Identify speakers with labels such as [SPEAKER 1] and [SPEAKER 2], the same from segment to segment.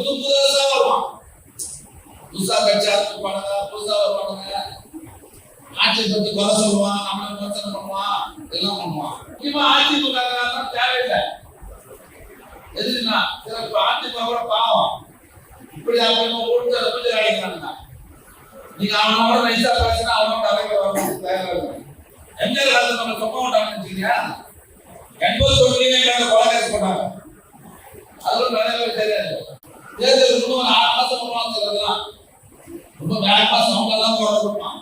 [SPEAKER 1] புது புதுசா வருவான் புதுசா கட்சி ஆரம்பிப்பானுங்க புதுசா வருவானுங்க ஆட்சியை பத்தி கொலை சொல்லுவான் நம்மளை பிரச்சனை பண்ணுவான் எல்லாம் பண்ணுவான். முக்கியமா அதிமுக தேவையில்லை. எதுனா சிறப்பு. அதிமுக கூட பாவம். இப்படி அவங்க ஓட்டு கொஞ்சம் அழைக்கிறாங்க நீங்க அவனோட நைசா பேசினா அவனோட அழைக்க வரணும் தயாரா எம்ஜிஆர் காலத்துல நம்ம சொப்ப மாட்டாங்கன்னு வச்சுக்கீங்க. எண்பது தொகுதியிலே கொலை கேஸ் போட்டாங்க. அதுவும் நிறைய பேர் தெரியாது. தேர்தல் இன்னும் ஆறு மாசம் மூணு மாசம் இருக்கலாம் ரொம்ப வேகமா சவுண்ட் தான் போட கொடுப்பான்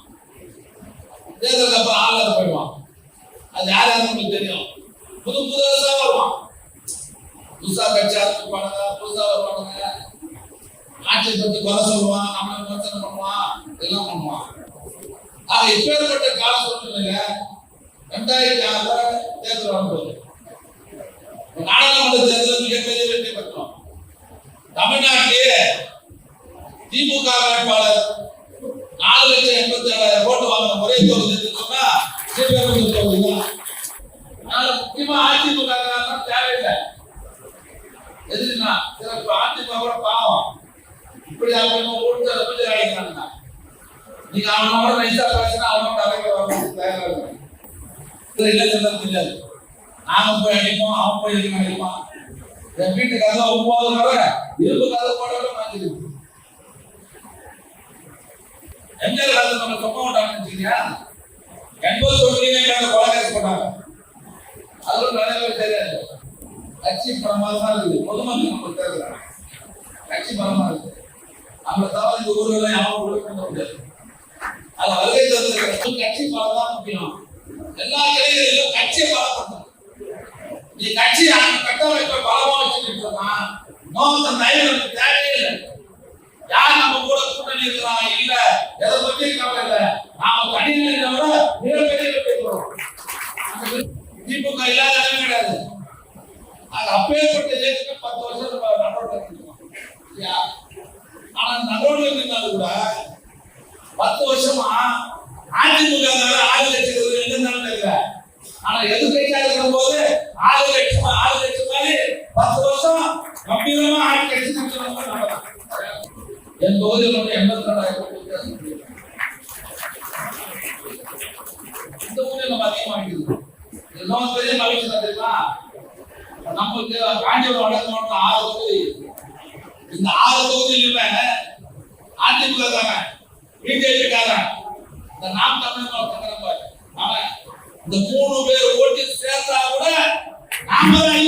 [SPEAKER 1] தேர்தலுக்கு அப்புறம் ஆள் போயிடுவான் அது யார் யாரும் உங்களுக்கு தெரியும். புது புதுசா வருவான். புதுசா கட்சி ஆரம்பிப்பானுங்க புதுசா வருவானுங்க. ஆட்சி பத்தி குறை சொல்லுவான் நம்மளை விமர்சனம் பண்ணுவான் எல்லாம் பண்ணுவான். ஆக இப்பேற்பட்ட கால சூழ்நிலையில ரெண்டாயிரத்தி ஆறுல தேர்தல் வரும்போது நாடாளுமன்ற தேர்தல் மிகப்பெரிய வெற்றி பெற்றோம் தமிழ்நாட்டிலே திமுக வேட்பாளர் நாலு லட்சம் எண்பத்தி ஏழாயிரம் ஓட்டு வாங்க ஒரே தொகுதி சொன்னா ஸ்ரீபெரும்புதூர் தொகுதி தான். அதனால முக்கியமா அதிமுக தேவையில்லை. எதுக்குன்னா சிறப்பு அதிமுக கூட பாவம். இப்படி அவங்க ஓட்டு கொஞ்சம் அடிக்கிறாங்க நீங்க அவனோட நைசா பேசினா அவனோட அழைக்க வரணும். இல்லை. தெரியாது. நாம போய் அடிப்போம் அவன் போய் அடிப்பான் என் வீட்டு கதை ஒன்பது வர இரும்பு கதை போட மாத்திருக்கு எம்ஜிஆர் காலத்துல நம்ம சொப்ப மாட்டாங்கன்னு வச்சுக்கியா எண்பது தொகுதியிலே மேல கொலை கேஸ் போட்டாங்க. அதுவும் நிறைய பேர் தெரியாது. கட்சி தான் இருக்குது. பொதுமக்கள் நம்ம தேவை கட்சி பணமா இருக்கு நம்மளை தவிர இந்த ஊர்ல யாரும் கூட பண்ண முடியாது. அது வருகை தேர்தல் கட்சி பலம் தான் முக்கியம். எல்லா இளைஞர்களும் கட்சியை பலப்படுத்தணும் நீ கட்சி கட்டமைப்பை நோக்க நயம் தேவையே யார் நம்ம கூட கூட்டணி இருக்கிறான் இல்ல எதை பத்தியும் கவலை நாம தனிநபரை விட மிகப்பெரிய திமுக இல்லாத கிடையாது. அது அப்பேற்பட்ட இயக்கத்துக்கு பத்து வருஷம் நம்ம நடவடிக்கை ஆனா நடவடிக்கை இருந்தாலும் கூட பத்து வருஷமா அதிமுக ஆறு லட்சம் கம்பீரமா ஆட்சி கட்சி என் தொகுதியில் எண்பத்தி ரெண்டாயிரம் இந்த ஊரில் நம்ம அதிகமாக இருக்குது பெரிய மகிழ்ச்சி தெரியுமா? நம்மளுக்கு காஞ்சிபுரம் வடக்கு மாவட்டம் ஆறு தொகுதி. இந்த ஆறு தொகுதியிலுமே அதிமுக காரன் பிஜேபி காரன். இந்த நாம் தமிழ் அவன் இந்த மூணு பேர் ஓட்டி சேர்ந்தா கூட நாம தான்